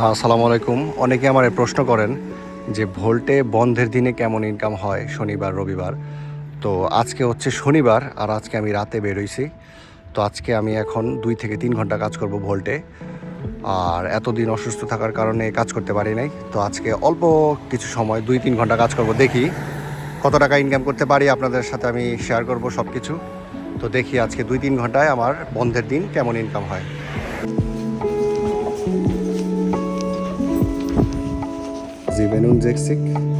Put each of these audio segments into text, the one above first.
আসসালামু আলাইকুম। অনেকে আমার প্রশ্ন করেন যে ভোল্টে বন্ধের দিনে কেমন ইনকাম হয় শনিবার, রবিবার? তো আজকে হচ্ছে শনিবার আর আজকে আমি রাতে বেরোইছি তো আজকে আমি এখন দুই থেকে তিন ঘণ্টা কাজ করব ভোল্টে। আর এতদিন অসুস্থ থাকার কারণে কাজ করতে পারি নাই। তো আজকে অল্প কিছু সময়, দুই তিন ঘণ্টা কাজ করব, দেখি কত টাকা ইনকাম করতে পারি। আপনাদের সাথে আমি শেয়ার করব সব কিছু তো দেখি আজকে দুই তিন ঘন্টায় আমার বন্ধের দিন কেমন ইনকাম হয়। malzemelerimiz eksik.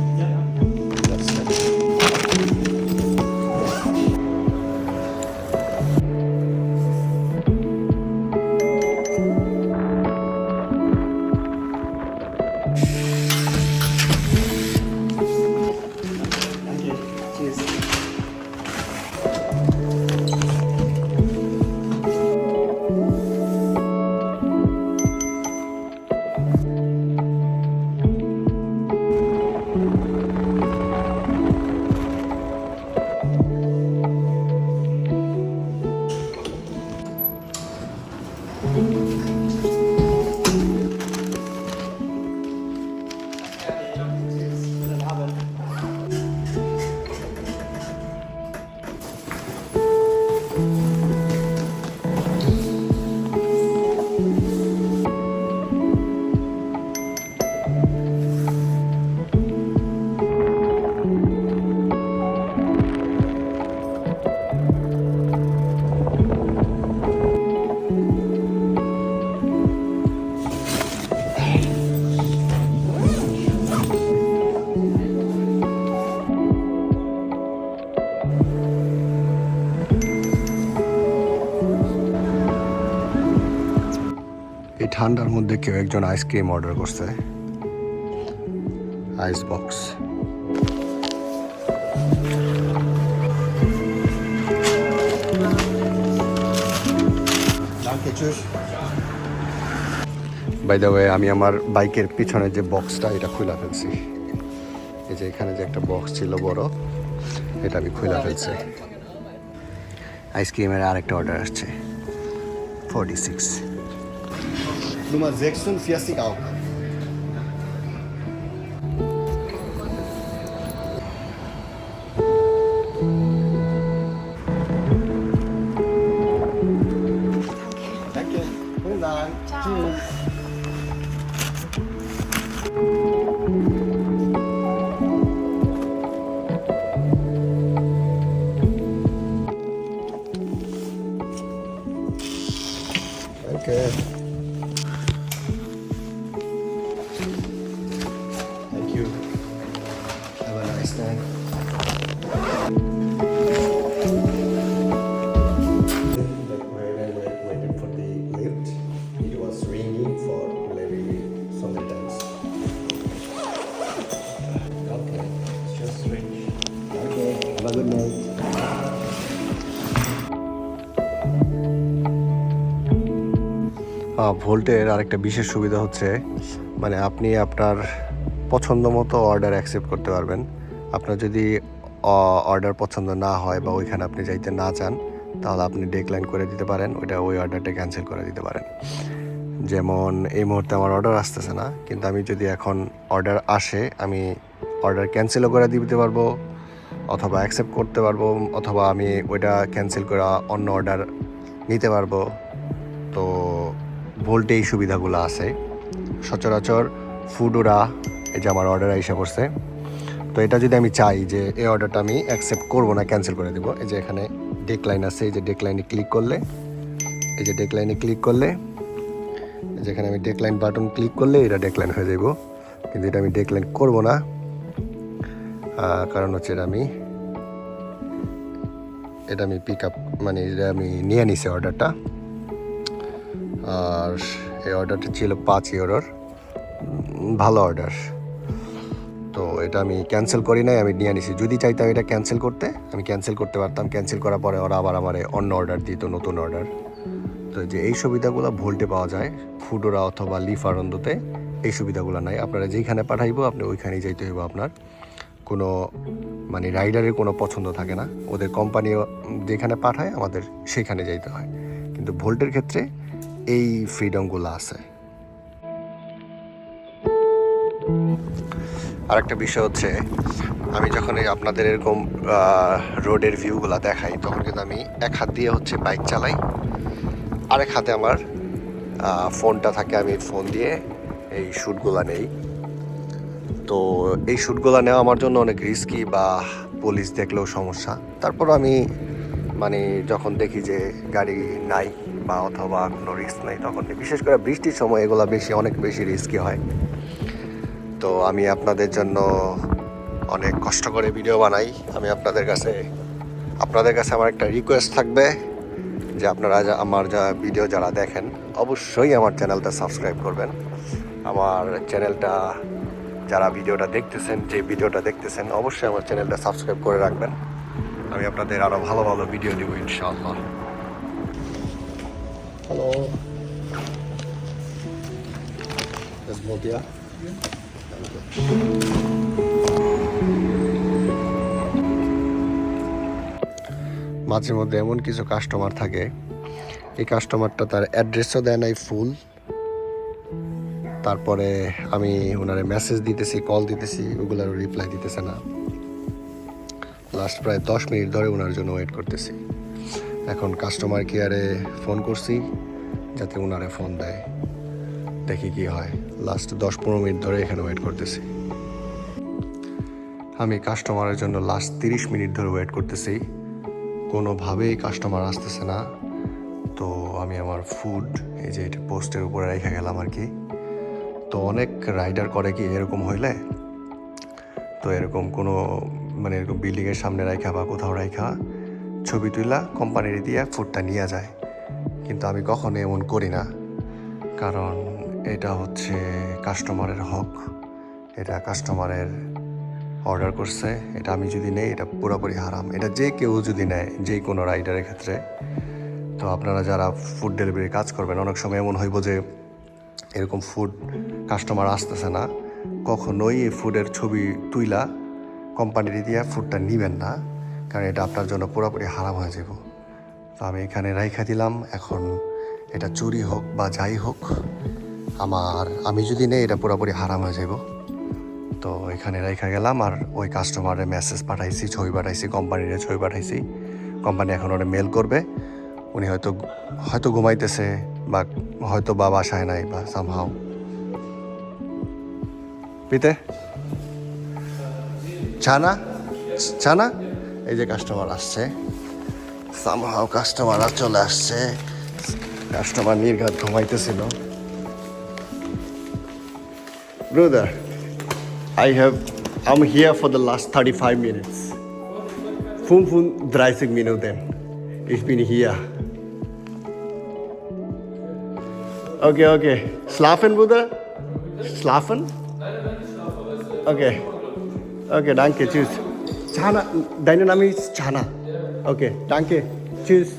ঠান্ডার মধ্যে কেউ একজন আইসক্রিম অর্ডার করছে। Ice box by the way আমি আমার বাইকের পিছনে যে বক্সটা এটা খুলে ফেলছি। এই যে এখানে যে একটা বক্স ছিল বড় এটা আমি খুলে ফেলছি। আইসক্রিমের আরেকটা অর্ডার আসছে। Forty six Nummer 46 auch. Danke. Vielen Dank. Tschüss. Danke. ভোল্টের আরেকটা বিশেষ সুবিধা হচ্ছে মানে আপনি আপনার পছন্দ মতো অর্ডার অ্যাকসেপ্ট করতে পারবেন। আপনার যদি অর্ডার পছন্দ না হয় বা ওইখানে আপনি যাইতে না চান, তাহলে আপনি ডেকলাইন করে দিতে পারেন, ওইটা ওই অর্ডারটা ক্যান্সেল করে দিতে পারেন। যেমন, এই মুহূর্তে আমার অর্ডার আসতেছে না, কিন্তু আমি যদি এখন অর্ডার আসে, আমি অর্ডার ক্যান্সেলও করে দিতে পারব, অথবা অ্যাকসেপ্ট করতে পারব, অথবা আমি ওইটা ক্যান্সেল করে অন্য অর্ডার নিতে পারব। তো ভোল্টে এই সুবিধাগুলো আছে। সচরাচর ফুডোরা এই যে আমার অর্ডার এসে করছে তো এটা যদি আমি চাই যে এই অর্ডারটা আমি অ্যাকসেপ্ট করব না ক্যান্সেল করে দেবো, এই যে এখানে ডেকলাইন আছে, এই যে ডেকলাইনে ক্লিক করলে, এই যে ডেকলাইনে ক্লিক করলে যেখানে আমি ডেকলাইন বাটন ক্লিক করলে এটা ডেকলাইন হয়ে যাব কিন্তু এটা আমি ডেকলাইন করব না কারণ হচ্ছে এটা আমি এটা আমি পিক আপ মানে এটা আমি নিয়ে নিছি অর্ডারটা আর এই অর্ডারটা ছিল পাঁচ ইউরোর। ভালো অর্ডার। তো এটা আমি ক্যান্সেল করি নাই, আমি নিয়ে নিছি। যদি চাইতাম এটা ক্যান্সেল করতে, আমি ক্যান্সেল করতে পারতাম। ক্যান্সেল করার পরে ওরা আবার আমার অন্য অর্ডার দিত, নতুন অর্ডার। তো যে এই সুবিধাগুলো ভোল্টে পাওয়া যায়, ফুডোরা অথবা লিফ আনন্দতে এই সুবিধাগুলো নাই। আপনারা যেইখানে পাঠাইব, আপনি ওইখানেই যাইতে হইব আপনার। কোনো মানে রাইডারের কোনো পছন্দ থাকে না। ওদের কোম্পানিও যেখানে পাঠায়, আমাদের সেখানে যাইতে হয়। কিন্তু ভোল্টের ক্ষেত্রে এই ফ্রিডমগুলো আছে। আরেকটা বিষয় হচ্ছে, আমি যখন এই আপনাদের এরকম রোডের ভিউগুলো দেখাই, তখন কিন্তু আমি এক হাত দিয়ে হচ্ছে বাইক চালাই, আরেক হাতে আমার ফোনটা থাকে, আমি ফোন দিয়ে এই শ্যুটগুলো নেই। তো এই শ্যুটগুলো নেওয়া আমার জন্য অনেক রিস্কি বা পুলিশ দেখলেও সমস্যা। তারপর আমি মানে যখন দেখি যে গাড়ি নাই বা অথবা কোনো রিস্ক নাই, তখন বিশেষ করে বৃষ্টির সময় এগুলো বেশি, অনেক বেশি রিস্কি হয়। তো আমি আপনাদের জন্য অনেক কষ্ট করে ভিডিও বানাই। আমি আপনাদের কাছে আপনাদের কাছে আমার একটা রিকোয়েস্ট থাকবে যে আপনারা আমার যা ভিডিও যারা দেখেন, অবশ্যই আমার চ্যানেলটা সাবস্ক্রাইব করবেন। আমার চ্যানেলটা যারা ভিডিওটা দেখতেছেন, যে ভিডিওটা দেখতেছেন, অবশ্যই আমার চ্যানেলটা সাবস্ক্রাইব করে রাখবেন। আমি আপনাদের আরও ভালো ভালো ভিডিও দিব, ইনশাআল্লাহ। Hello Desmontia. মাঝে মধ্যে এমন কিছু কাস্টমার থাকে। এই কাস্টমারটা তার অ্যাড্রেসও দেয় নাই ফুল তারপরে আমি ওনারে মেসেজ দিতেছি কল দিতেছি, ওগুলোর রিপ্লাই দিতেছে না। লাস্ট প্রায় দশ মিনিট ধরে ওনার জন্য ওয়েট করতেছি। এখন কাস্টমার কেয়ারে ফোন করছি, যাতে ওনারে ফোন দেয়। দেখি কি হয়। লাস্ট দশ পনেরো মিনিট ধরে এখানে ওয়েট করতেছি। আমি কাস্টমারের জন্য লাস্ট তিরিশ মিনিট ধরে ওয়েট করতেছি। কোনোভাবেই কাস্টমার আসতেছে না। তো আমি আমার ফুড এই যে এটা পোস্টের উপরে রেখে গেলাম আর কি। তো অনেক রাইডার করে কি এরকম হইলে? তো এরকম কোনো মানে এরকম বিল্ডিংয়ের সামনে রাখা বা কোথাও রাখা ছবি তুলা কোম্পানির দিয়ে ফুডটা নিয়ে যায়। কিন্তু আমি কখনো এমন করি না। কারণ এটা হচ্ছে কাস্টমারের হক। এটা কাস্টমারের অর্ডার করছে। এটা আমি যদি নেই, এটা পুরোপুরি হারাম। এটা যে কেউ যদি নেয়, যে কোনো রাইডারের ক্ষেত্রে। তো আপনারা যারা ফুড ডেলিভারি কাজ করবেন, অনেক সময় এমন হইব যে এরকম ফুড কাস্টমার আসতেছে না। কখনোই ফুডের ছবি তুইলা কোম্পানির দিয়ে ফুডটা নিবেন না। কারণ এটা আপনার জন্য পুরোপুরি হারাম হয়ে যাব তো আমি এখানে রাইখা দিলাম, এখন এটা চুরি হোক বা যাই হোক, আমার, আমি যদি নেই, এটা পুরোপুরি হারাম হয়ে যাব তো এখানে রাইখা গেলাম, আর ওই কাস্টমারের মেসেজ পাঠাইছি, ছবি পাঠাইছি কোম্পানির ছবি পাঠাইছি। কোম্পানি এখন ওটা মেল করবে। উনি হয়তো হয়তো ঘুমাইতেছে বা হয়তো বা বাসায় নাই বা সামহাও পিতে? ছানা ছানা এই যে কাস্টমার আসছে সামহাও কাস্টমার চলে আসছে কাস্টমার নির্ঘাত ঘুমাইতেছিল ব্রদার I have, I'm here for the last 35 minutes. 35 Minuten. Ich bin hier. Okay, okay. Schlafen, Bruder? Schlafen? Okay. Okay, danke, tschüss. Chana, dein Name ist Chana. Okay, danke. Tschüss.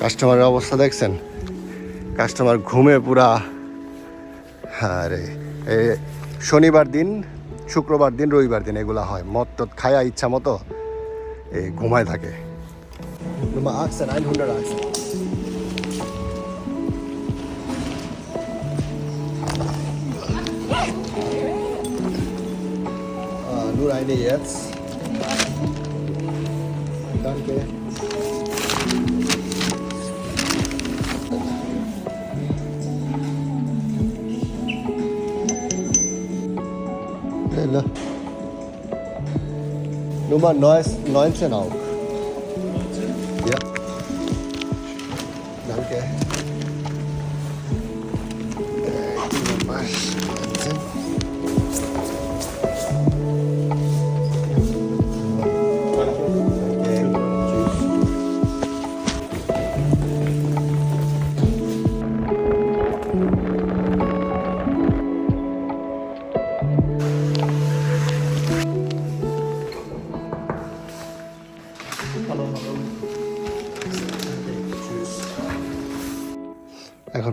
কাস্টমারের অবস্থা দেখছেন customer ঘুমে পুরা আরে এ শনিবার দিন শুক্রবার দিন রবিবার দিন এগুলা হয় মদ টদ খায়া ইচ্ছা মতো এই ঘুমায় থাকে Nummer 18, 118. Ah, nur eine jetzt. Danke. Lille. Nummer 19 auch. Ja. এখন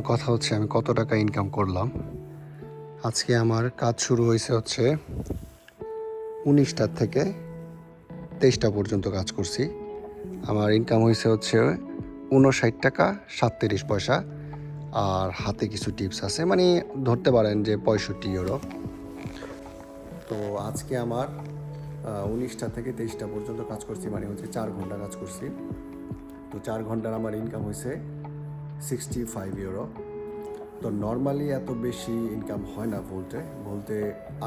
কথা হচ্ছে আমি কত টাকা ইনকাম করলাম। আজকে আমার কাজ শুরু হয়েছে হচ্ছে উনিশটার থেকে তেইশটা পর্যন্ত কাজ করছি। আমার ইনকাম হয়েছে হচ্ছে উনষাট টাকা সাতত্রিশ পয়সা। আর হাতে কিছু টিপস আছে। মানে ধরতে পারেন যে পঁয়ষট্টি ইউরো তো আজকে আমার উনিশটা থেকে তেইশটা পর্যন্ত কাজ করছি মানে হচ্ছে চার ঘণ্টা কাজ করছি। তো চার ঘণ্টার আমার ইনকাম হয়েছে সিক্সটি ফাইভ ইউরো তো নর্মালি এত বেশি ইনকাম হয় না বলতে। বলতে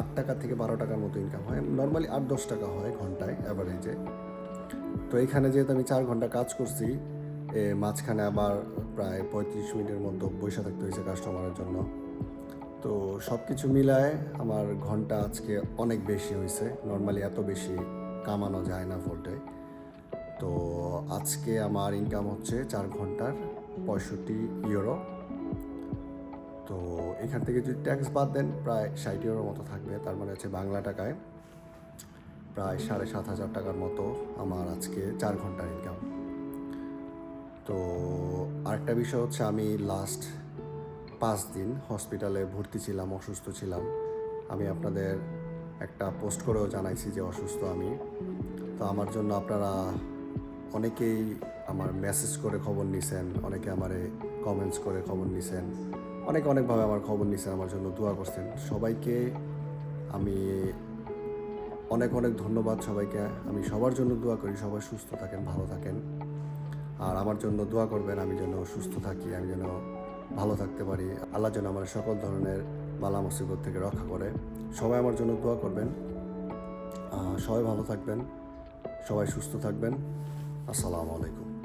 আট টাকা থেকে বারো টাকার মতো ইনকাম হয়। নর্মালি আট দশ টাকা হয় ঘন্টায় অ্যাভারেজে তো এখানে যেহেতু আমি চার ঘণ্টা কাজ করছি মাঝখানে আবার প্রায় পঁয়ত্রিশ মিনিটের মতো বসে থাকতে হয়েছে কাস্টমারের জন্য। তো সব কিছু মিলায় আমার ঘণ্টা আজকে অনেক বেশি হয়েছে। নর্মালি এত বেশি কামানো যায় না ভোল্টে তো আজকে আমার ইনকাম হচ্ছে চার ঘণ্টার পঁয়ষট্টি ইউরো তো এখান থেকে যদি ট্যাক্স বাদ দেন, প্রায় ষাট ইউরোর মতো থাকবে। তার মানে হচ্ছে বাংলা টাকায় প্রায় সাড়ে সাত হাজার টাকার মতো আমার আজকে চার ঘণ্টার ইনকাম তো আরেকটা বিষয় হচ্ছে আমি লাস্ট পাঁচ দিন হসপিটালে ভর্তি ছিলাম, অসুস্থ ছিলাম। আমি আপনাদের একটা পোস্ট করেও জানাইছি যে অসুস্থ আমি। তো আমার জন্য আপনারা অনেকেই আমার মেসেজ করে খবর নিছেন, অনেকে আমারে কমেন্টস করে খবর নিছেন, অনেকে অনেকভাবে আমার খবর নিছেন, আমার জন্য দোয়া করছেন। সবাইকে আমি অনেক অনেক ধন্যবাদ সবাইকে। আমি সবার জন্য দোয়া করি, সবাই সুস্থ থাকেন, ভালো থাকেন। আর আমার জন্য দোয়া করবেন, আমি যেন সুস্থ থাকি, আমি যেন ভালো থাকতে পারি। আল্লাহ যেন আমার সকল ধরনের বালা মুসিবত থেকে রক্ষা করে। সবাই আমার জন্য দোয়া করবেন। সবাই ভালো থাকবেন, সবাই সুস্থ থাকবেন। আসসালামু আলাইকুম।